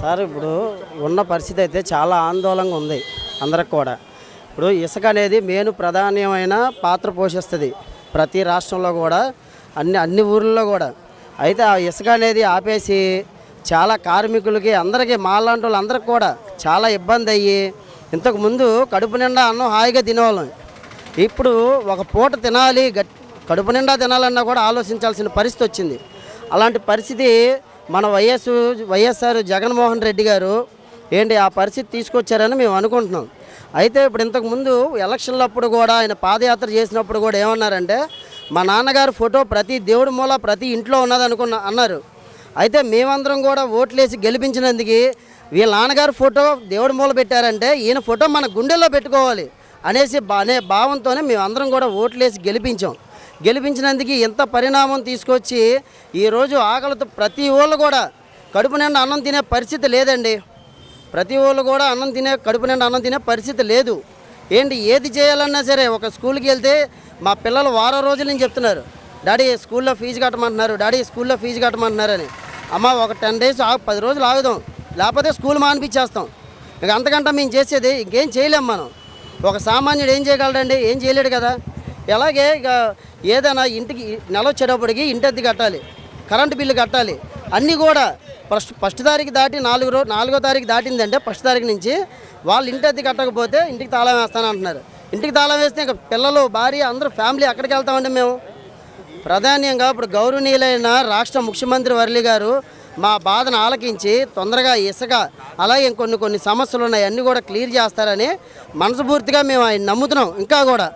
Sir ఇప్పుడు ఉన్న పరిస్థితి అయితే చాలా ఆందోళనగా ఉంది అందరికి కూడా. ఇప్పుడు ఇసుక అనేది మెయిన్ ప్రధానమైన పాత్ర పోషిస్తుంది ప్రతి రాష్ట్రంలో కూడా అన్ని అన్ని ఊర్లలో కూడా. అయితే ఆ ఇసుక అనేది ఆపేసి చాలా కార్మికులకి అందరికీ మాలాంటి వాళ్ళందరికీ కూడా చాలా ఇబ్బంది అయ్యి ఇంతకుముందు కడుపు నిండా అన్నం హాయిగా తినేవాళ్ళం. ఇప్పుడు ఒక పూట తినాలి గట్ కడుపు నిండా తినాలన్నా కూడా ఆలోచించాల్సిన పరిస్థితి వచ్చింది. అలాంటి పరిస్థితి మన వైఎస్ వైఎస్ఆర్ జగన్మోహన్ రెడ్డి గారు ఏంటి ఆ పరిస్థితి తీసుకొచ్చారని మేము అనుకుంటున్నాం. అయితే ఇప్పుడు ఇంతకుముందు ఎలక్షన్లప్పుడు కూడా ఆయన పాదయాత్ర చేసినప్పుడు కూడా ఏమన్నారంటే మా నాన్నగారు ఫోటో ప్రతి దేవుడి మూల ప్రతి ఇంట్లో ఉన్నది అనుకున్న అన్నారు. అయితే మేమందరం కూడా ఓట్లేసి గెలిపించినందుకు వీళ్ళ నాన్నగారు ఫోటో దేవుడి మూల పెట్టారంటే ఈయన ఫోటో మన గుండెల్లో పెట్టుకోవాలి అనేసి అనే భావంతోనే మేమందరం కూడా ఓట్లేసి గెలిపించాం. గెలిపించినందుకు ఎంత పరిణామం తీసుకొచ్చి ఈరోజు ఆకలితో ప్రతి ఊళ్ళు కూడా కడుపు నిండా అన్నం తినే పరిస్థితి లేదండి. ప్రతి ఊళ్ళు కూడా అన్నం తినే కడుపు నిండా అన్నం తినే పరిస్థితి లేదు. ఏంటి ఏది చేయాలన్నా సరే ఒక స్కూల్కి వెళ్తే మా పిల్లలు వారం రోజుల నుంచి చెప్తున్నారు. డాడీ స్కూల్లో ఫీజు కట్టమంటున్నారు. డాడీ స్కూల్లో ఫీజు కట్టమంటున్నారని అమ్మ ఒక టెన్ డేస్ ఆగు పది రోజులు ఆగుదాం. లేకపోతే స్కూల్ మానిపించేస్తాం. ఇక అంతకంటే మేము చేసేది ఇంకేం చేయలేం మనం. ఒక సామాన్యుడు ఏం చేయగలడండి? ఏం చేయలేడు కదా. ఎలాగే ఇక ఏదైనా ఇంటికి నెల వచ్చేటప్పటికి ఇంటద్ది కట్టాలి కరెంటు బిల్లు కట్టాలి. అన్నీ కూడా ఫస్ట్ ఫస్ట్ తారీఖు దాటి నాలుగు రో నాలుగో తారీఖు దాటిందంటే ఫస్ట్ తారీఖు నుంచి వాళ్ళు ఇంటి అద్దె కట్టకపోతే ఇంటికి తాళం వేస్తాను అంటున్నారు. ఇంటికి తాళం వేస్తే ఇంకా పిల్లలు భార్య అందరూ ఫ్యామిలీ ఎక్కడికి వెళ్తామండి మేము? ప్రధానంగా ఇప్పుడు గౌరవనీయులైన రాష్ట్ర ముఖ్యమంత్రి వర్లి గారు మా బాధను ఆలకించి తొందరగా ఇసుక అలాగే ఇంకొన్ని కొన్ని సమస్యలు ఉన్నాయి అన్నీ కూడా క్లియర్ చేస్తారని మనస్ఫూర్తిగా మేము ఆయన నమ్ముతున్నాం. ఇంకా కూడా